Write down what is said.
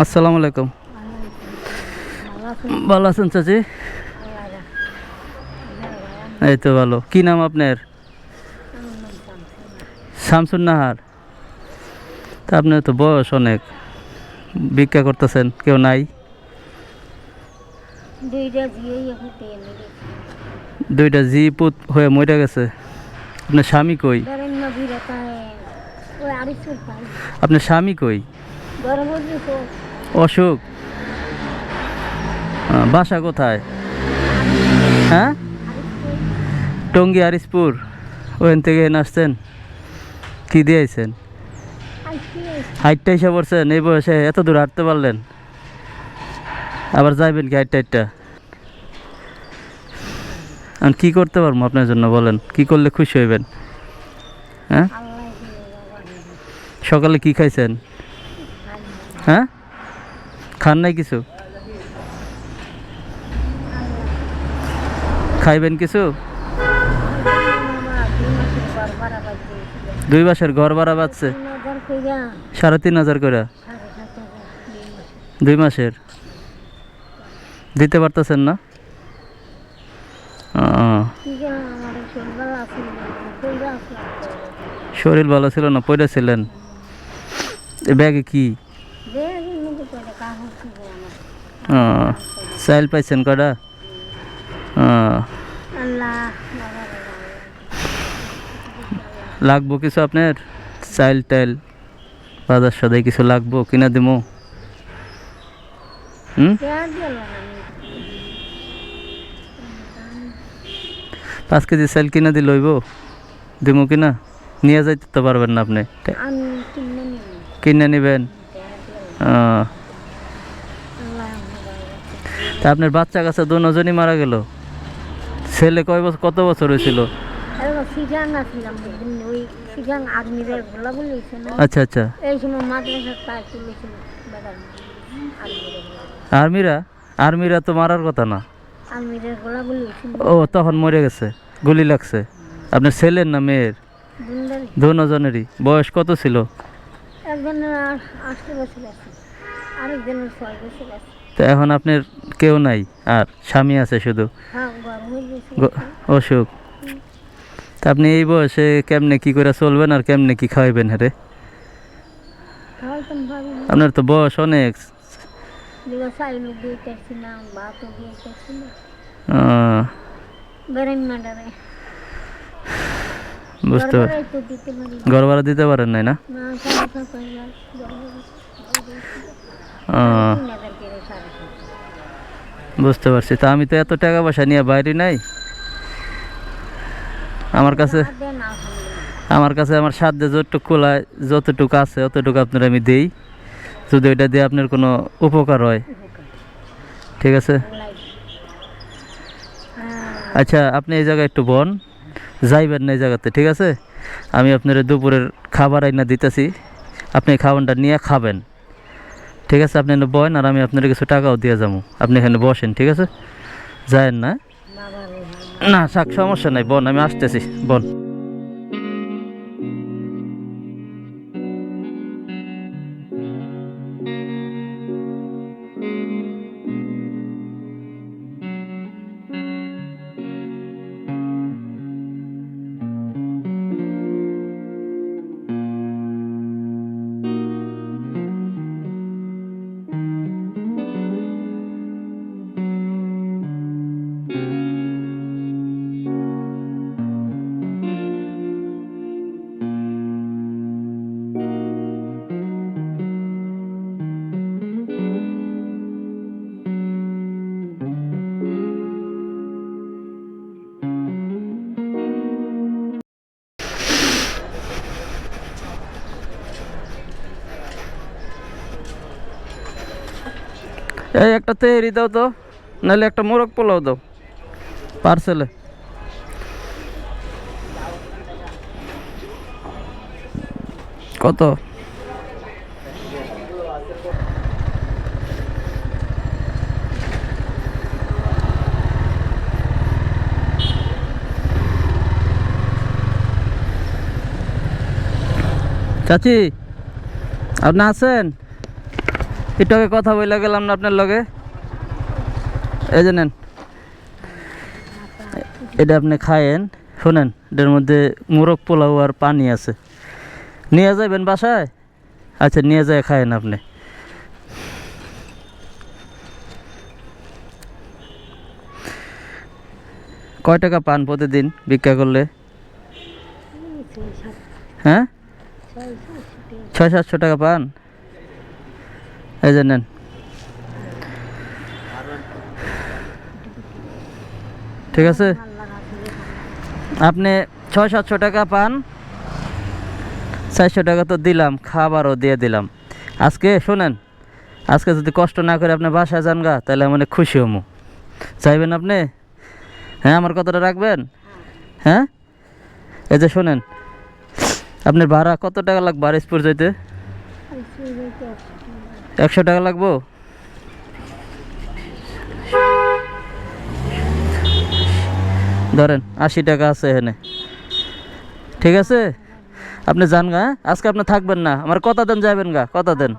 আসসালামু আলাইকুম। ভালো আছেন চাচি? এই তো ভালো। কি নাম আপনার? শামসুন নাহার। তা আপনার তো বয়স অনেক। ভিক্ষা করতেছেন কেউ নাই? দুইটা জি পুত হয়ে মরে গেছে। আপনার স্বামী কই? আপনার স্বামী কই? আহ, বাসা কোথায়? হ্যাঁ? টঙ্গী আরিসপুর ওখান থেকে এখানে আসছেন কি দিয়েছেন? হাইটটা হিসাব করছেন এই বয়সে এত দূর হাঁটতে পারলেন? আবার যাইবেন কি হাইটটা হাইটটা? আর কি করতে পারব আপনার জন্য বলেন? কি করলে খুশি হইবেন? হ্যাঁ? দিয়ে সকালে কি খাইছেন? হ্যাঁ? খান নাই কিছু? খাইবেন কিছু? দুই মাসের ঘর ভাড়া বাঁচছে সাড়ে তিন হাজার করে। দুই মাসের? দিতে পারতেছেন না? শরীর ভালো ছিল না পড়েছিলেন ব্যাগে কি? চাইল পাইছেন কটা? লাগবো কিছু আপনার? চাইল টাইল বাজার সদাই কিছু লাগবো কিনা দিমু। হুম? পাঁচ কেজি চাইল কিনা দিল হইব। দিমু কিনা? নিয়ে যাইতে তো পারবেন না আপনি। কিনে নিব। কিনে নেবেন। তা আপনার বাচ্চা কাছে দুজনই মারা গেল। ছেলে কয় বছর কত বছর হয়েছিল? আচ্ছা আচ্ছা। আর্মিরা আর্মিরা তো মারার কথা না। ও তখন মরে গেছে গুলি লাগছে। আপনার ছেলের না মেয়ের? দুজনেরই। বয়স কত ছিল? একজনের আ- বছর আছে আরেকজনের ছয় বছর আছে। তো এখন আপনার কেউ নাই আর স্বামী আছে শুধু। হ্যাঁ অসুখ। তা আপনি এই বয়সে কেমনে কি করে চলবেন আর কেমনে কি খাওয়াইবেন হ্যাঁ আপনার তো বয়স অনেক। বুঝতে। ঘর ভাড়া দিতে পারেন নাই না। বুঝতে পারছি। তা আমি তো এত টাকা পয়সা নিয়ে বাইরে নাই। আমার কাছে আমার কাছে আমার সাধ্যে যতটুকু খোলায় যতটুকু আছে, অতটুকু আপনার আমি দেই। যদি ওইটা দিয়ে আপনার কোনো উপকার হয়। ঠিক আছে? আচ্ছা আপনি এই জায়গায় একটু বন। যাইবেন না এই জায়গাতে, ঠিক আছে? আমি আপনার দুপুরের খাবার আইনা দিতেছি। আপনি খাবারটা নিয়ে খাবেন। ঠিক আছে আপনি বয়েন আর আমি আপনার কিছু টাকাও দিয়ে যাব। আপনি এখানে বসেন ঠিক আছে? যায়েন না। না থাক সমস্যা নাই বন আমি আসতেছি বন। এই একটা তেহরি দাও তো, নাহলে একটা মোরগ পোলাও দাও, পার্সেলে। কত? চাচি, আপনি আছেন? একটু আগে কথা বলে গেলাম না আপনার লগে? এই যে নেন। এটা আপনি খায়েন। শোনেন, এটার মধ্যে মোরগ পোলাও আর পানি আছে। নিয়ে যাবেন বাসায়? আচ্ছা নিয়ে যায়, খায়েন আপনি। কয় টাকা পান প্রতিদিন ভিক্ষা করলে? হ্যাঁ? ছয় সাতশো টাকা পান? এই যে নেন। ঠিক আছে? আপনি ছয় সাতশো টাকা পান। চারশো টাকা তো দিলাম, খাবারও দিয়ে দিলাম। আজকে শোনেন, আজকে যদি কষ্ট না করে আপনি বাসায় যান গা, তাহলে অনেক খুশি হমু। চাইবেন আপনি? হ্যাঁ আমার কথাটা রাখবেন? হ্যাঁ? এই যে শোনেন, আপনার ভাড়া কত টাকা লাগবে আর সেই যাইতে? একশো টাকা লাগবো? ধরেন আশি টাকা আছে এখানে। ঠিক আছে? আপনি যান গা হ্যাঁ? আজকে আপনি থাকবেন না, আমার কথা দেন যাবেন গা, কথা দেন।